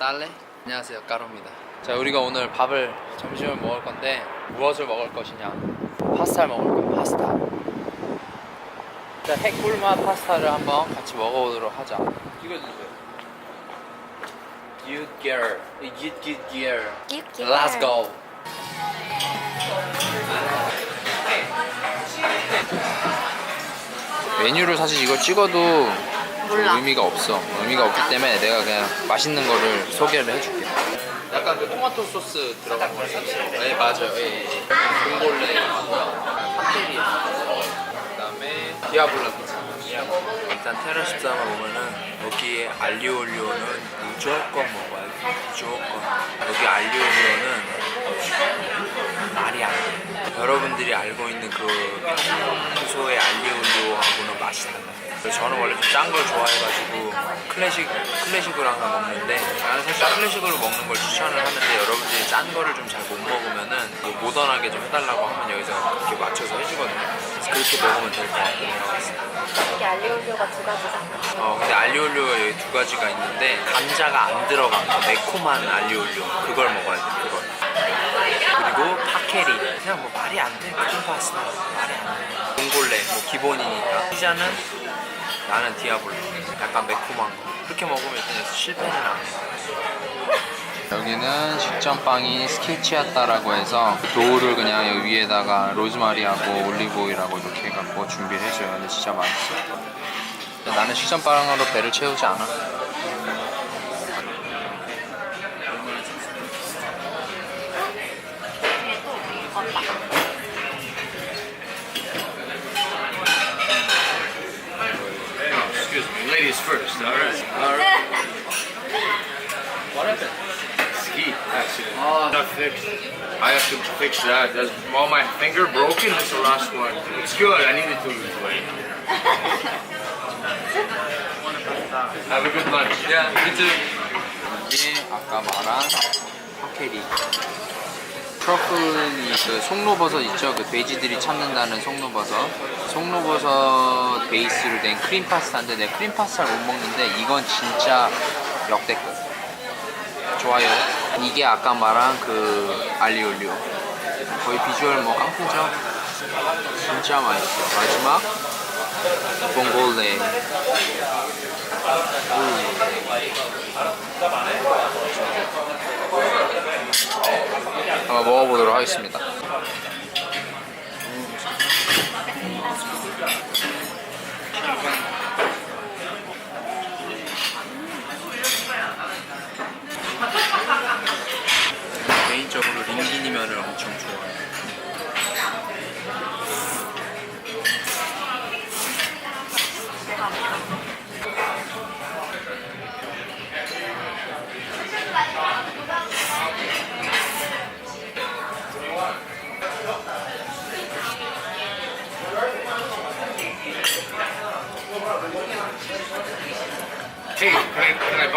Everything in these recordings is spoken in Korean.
딸래? 안녕하세요 까로입니다. 자 우리가 오늘 밥을 점심을 먹을 건데 무엇을 먹을 것이냐? 파스타를 먹을 거예요 파스타. 자 핵꿀맛 파스타를 한번 같이 먹어보도록 하자. 찍어주세요. You girl You girl Let's go. 메뉴를 사실 이걸 찍어도 몰라. 의미가 없어. 의미가 없기 때문에 내가 그냥 맛있는 거를 소개를 해줄게. 약간 그 토마토 소스 들어간 걸 샀어요. 네 맞아요. 예, 예. 봉골레, 파테리, 그다음에 디아블라 피자. 일단 테라 14만 보면은 여기에 알리올리오는 무조건 먹어야 돼 무조건 여기 알리올리오는 말이 안 돼 여러분들이 알고 있는 그 평소의 알리올리오 저는 원래 좀 짠 걸 좋아해가지고 클래식, 클래식으로 항상 먹는데 나는 사실 클래식으로 먹는 걸 추천을 하는데 여러분들이 짠 거를 좀 잘 못 먹으면은 뭐 모던하게 좀 해달라고 하면 여기서 그렇게 맞춰서 해주거든요. 그래서 그렇게 먹으면 될 것 같다고 생각했어요. 이게 알리올리오가 두 가지잖아. 어, 근데 알리올리오가 여기 두 가지가 있는데 감자가 안 들어간 거 매콤한 알리올리오. 그걸 먹어야 돼 그걸. 그리고 파케리. 그냥 뭐 말이 안돼. 크림 파스타 말이 안돼. 봉골레 뭐 기본이니까. 피자는 나는 디아블로 약간 매콤한 거 그렇게 먹으면 일단 실패는 안해 여기는 식전빵이 스케치아따라고 해서 도우를 그냥 여기 위에다가 로즈마리하고 올리브오일하고 이렇게 해갖고 준비를 해줘요. 근데 진짜 맛있어. 나는 식전빵으로 배를 채우지 않아. All right. All right. What happened? Ski accident. Oh. Not fixed. I have to fix that. That's all my finger broken. That's the last one. It's good. I needed to lose weight. Have a good lunch. Yeah, me too. 이게 아까 말한 파케리. 트러플이 그 송로버섯 있죠? 그 돼지들이 참는다는 송로버섯. 송로버섯 베이스로 된 크림 파스타인데 내가 크림 파스타를 못 먹는데 이건 진짜 역대급. 좋아요. 이게 아까 말한 그 알리올리오. 거의 비주얼 뭐 깡패죠? 진짜 맛있어. 마지막 봉골레. 한번 먹어보도록 하겠습니다.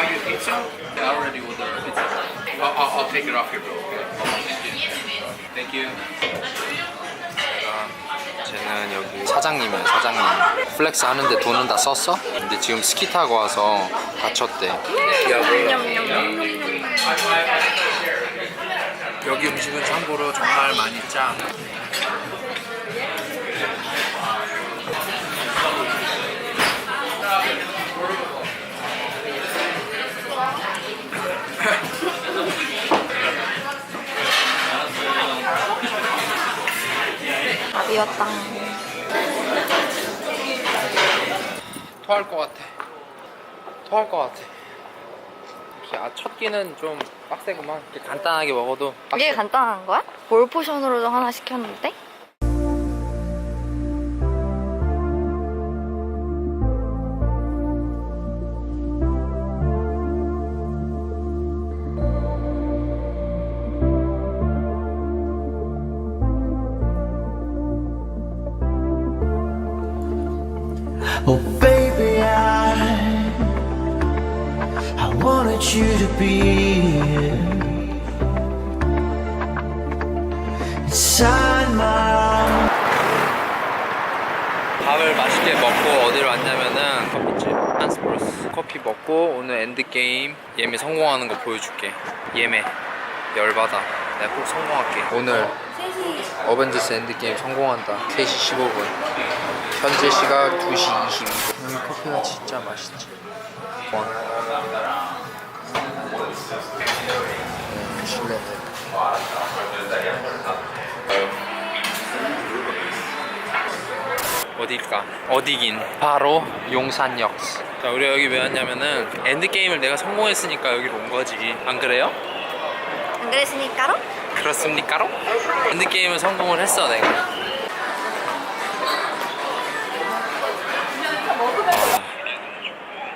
Buy you a pizza? I already ordered pizza. I'll, I'll, I'll take it off your bill. Okay? Thank you. 쟤는 여기 사장님이에요, 사장님. 플렉스 하는데 돈은 다 썼어? 근데 지금 스키 타고 와서 다쳤대. 여기 음식은 참고로 정말 많이 짜 밥이었다. 토할 것 같아. 토할 것 같아. 역시 아, 첫 끼는 좀 빡세구만. 이렇게 간단하게 먹어도 이게 간단한 거야? 볼 포션으로도 하나 시켰는데? Oh baby, I I wanted you to be inside my 밥을 맛있게 먹고 어디로 왔냐면은 커피집 한스프로스 커피 먹고 오늘 엔드게임 예매 성공하는 거 보여줄게. 예매. 열받아. 내가 꼭 성공할게. 오늘 어벤져스 엔드게임 성공한다 3시 15분 현재 시각 2시 22분 음, 커피가 진짜 맛있지 원 음, 실내는 어딜까? 어디긴? 바로 용산역. 자, 우리 여기 왜 왔냐면은 엔드게임을 내가 성공했으니까 여기로 온 거지. 안 그래요? 안 그랬으니까로? 그렇습니까로? 엔드게임을 성공을 했어, 내가.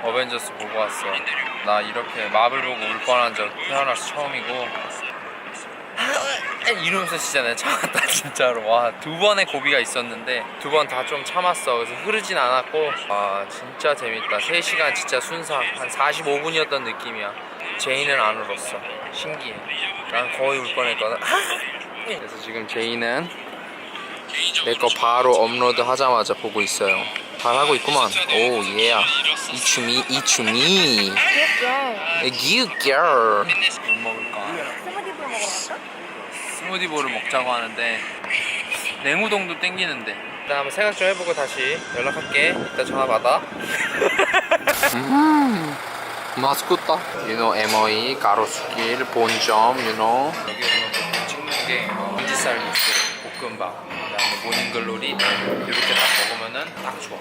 어벤져스 보고 왔어. 나 이렇게 마블 보고 울 뻔한 적 태어나서 처음이고. 이러면서 진짜 내가 참았다 진짜로 와 두 번의 고비가 있었는데 두 번 다 좀 참았어 그래서 흐르진 않았고 와 진짜 재밌다 3시간 진짜 순삭 한 45분이었던 느낌이야 제이는 안 울었어. 신기해. 난 거의 울 뻔했거든. 그래서 지금 제이는 내 거 바로 업로드 하자마자 보고 있어요. 잘하고 있구만. 오 예야 귀엽게. You girl. 뭐 먹을까? 스무디볼 갈까? 스무디볼을 먹자고 하는데 냉우동도 땡기는데. 일단 한번 생각 좀 해보고 다시 연락할게. 이따 전화 받아. 음 맛있겠다 You know MOE 가로수길 본점 You know. 여기서 보통 찍는 게 엄지살 육수 볶음밥 그다음에 모닝글로리 이렇게 딱 먹으면은 딱 좋아.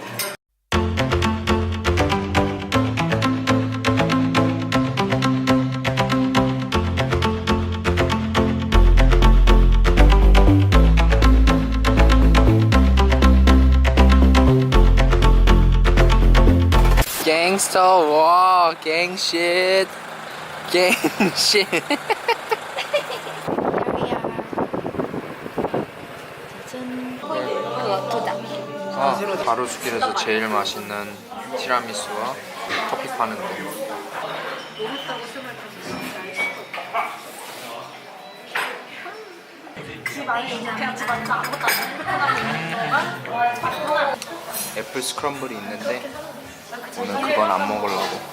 Gangsta walk, gang shit, gang shit. 아, 가로수길에서 제일 맛있는 티라미수와 커피 파는 데. 애플 스크럼블이 있는데 오늘 그건 안 먹으려고